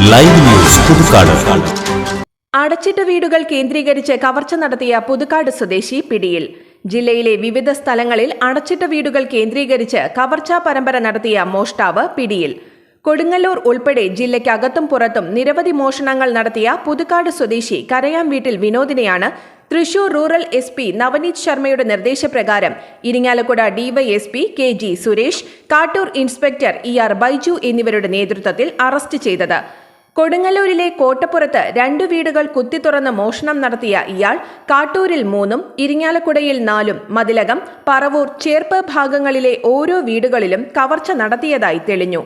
Live news Puthukkad. അടച്ചിട്ട വീടുകൾ കേന്ദ്രീകരിച്ച് കവർച്ച നടത്തിയ പുതുക്കാട് സ്വദേശി പിടിയിൽ. ജില്ലയിലെ വിവിധ സ്ഥലങ്ങളിൽ അടച്ചിട്ട വീടുകൾ കേന്ദ്രീകരിച്ച് കവർച്ചാ പരമ്പര നടത്തിയ മോഷ്ടാവ് പിടിയിൽ. കൊടുങ്ങല്ലൂർ ഉൾപ്പെടെ ജില്ലയ്ക്കകത്തും പുറത്തും നിരവധി മോഷണങ്ങൾ നടത്തിയ പുതുക്കാട് സ്വദേശി കരയാം വീട്ടിൽ വിനോദിനെയാണ് Thrissur rural S P Navaneeth ശർമ്മയുടെ നിർദ്ദേശപ്രകാരം Irinjalakuda DYSP K G Suresh Kattoor inspector E R Baiju എന്നിവരുടെ നേതൃത്വത്തിൽ അറസ്റ്റ് ചെയ്തത്. കൊടുങ്ങല്ലൂരിലെ കോട്ടപ്പുറത്ത് രണ്ടു വീടുകൾ കുത്തിത്തുറന്ന് മോഷണം നടത്തിയ ഇയാൾ കാട്ടൂരിൽ മൂന്നും ഇരിങ്ങാലക്കുടയിൽ നാലും മതിലകം പറവൂർ ചേർപ്പ് ഭാഗങ്ങളിലെ ഓരോ വീടുകളിലും കവർച്ച നടത്തിയതായി തെളിഞ്ഞു.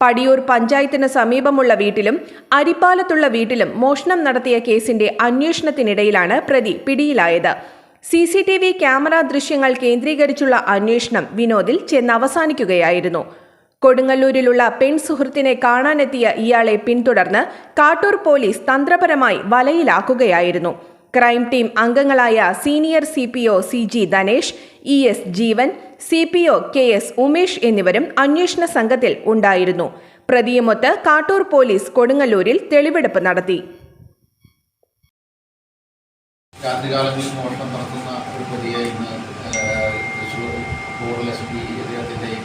പടിയൂർ പഞ്ചായത്തിന് സമീപമുള്ള വീട്ടിലും അരിപ്പാലത്തുള്ള വീട്ടിലും മോഷണം നടത്തിയ കേസിന്റെ അന്വേഷണത്തിനിടയിലാണ് പ്രതി പിടിയിലായത്. C C T V camera ദൃശ്യങ്ങൾ കേന്ദ്രീകരിച്ചുള്ള അന്വേഷണം വിനോദിൽ ചെന്നവസാനിക്കുകയായിരുന്നു കൊടുങ്ങല്ലൂരിലുള്ള പെൺ സുഹൃത്തിനെ കാണാനെത്തിയ ഇയാളെ പിന്തുടർന്ന് കാട്ടൂർ പോലീസ് തന്ത്രപരമായി വലയിലാക്കുകയായിരുന്നു. ക്രൈം ടീം അംഗങ്ങളായ senior C P O C G Dhanesh E S Jeevan C P O K S Umesh എന്നിവരും അന്വേഷണ സംഘത്തിൽ ഉണ്ടായിരുന്നു. പ്രതിയുമൊത്ത് കാട്ടൂർ പോലീസ് കൊടുങ്ങല്ലൂരിൽ തെളിവെടുപ്പ് നടത്തി. രാത്രികാലങ്ങളിൽ ഒരു പ്രതിയെ ഇന്ന് തൃശ്ശൂർ റൂറൽ എസ് അദ്ദേഹത്തിന്റെയും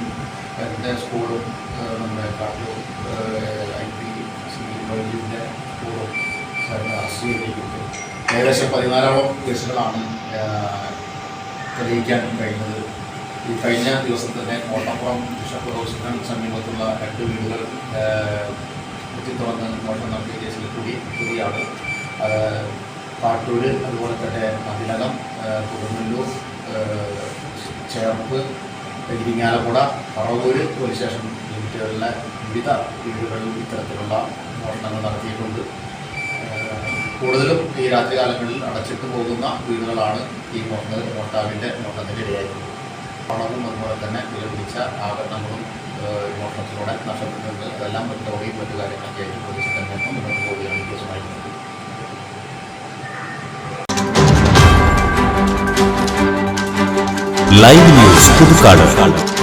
സി കൂടെ അസ്വീകരിക്കുന്നത് ഏകദേശം പതിനാലോളം കേസുകളാണ് തെളിയിക്കാൻ കഴിഞ്ഞത് ഈ കഴിഞ്ഞ ദിവസം തന്നെ കോട്ടപ്പുറം ബിഷപ്പ് ഹൗസിന് സമീപത്തുള്ള രണ്ട് വീടുകൾ കുത്തിത്തുറന്ന് മോഷണം നടത്തിയ കേസിൽ കൂടി കൂടിയാണ്. കാട്ടൂര് അതുപോലെ തന്നെ അതിലകം കുടുംബല്ലൂർ ചേർപ്പ് ഇരിങ്ങാലക്കുട പറവൂര് പോലീസ് സ്റ്റേഷൻ ലിമിറ്റുകളിലെ വിവിധ വീടുകളിൽ ഇത്തരത്തിലുള്ള മോഷണങ്ങൾ നടത്തിയിട്ടുണ്ട്. കൂടുതലും ഈ രാത്രികാലങ്ങളിൽ അടച്ചിട്ട് പോകുന്ന വീടുകളാണ് ഈ മോഷണ മോട്ടാവിന്റെ മോഷണത്തിന്റെ ഇടയായിട്ടുള്ളത് പണവും അതുപോലെ തന്നെ വിലപിടിച്ച ആഭരണങ്ങളും മോഷണത്തിലൂടെ നഷ്ടപ്പെട്ടിട്ടുണ്ട്. അതെല്ലാം റിക്കവറിയും മറ്റു കാര്യങ്ങളൊക്കെ ആയിട്ട് പോലീസ് തന്നെ മുന്നോട്ട് പോവുകയാണ് ഈ കേസുമായിട്ട്. Live news Puthukkad.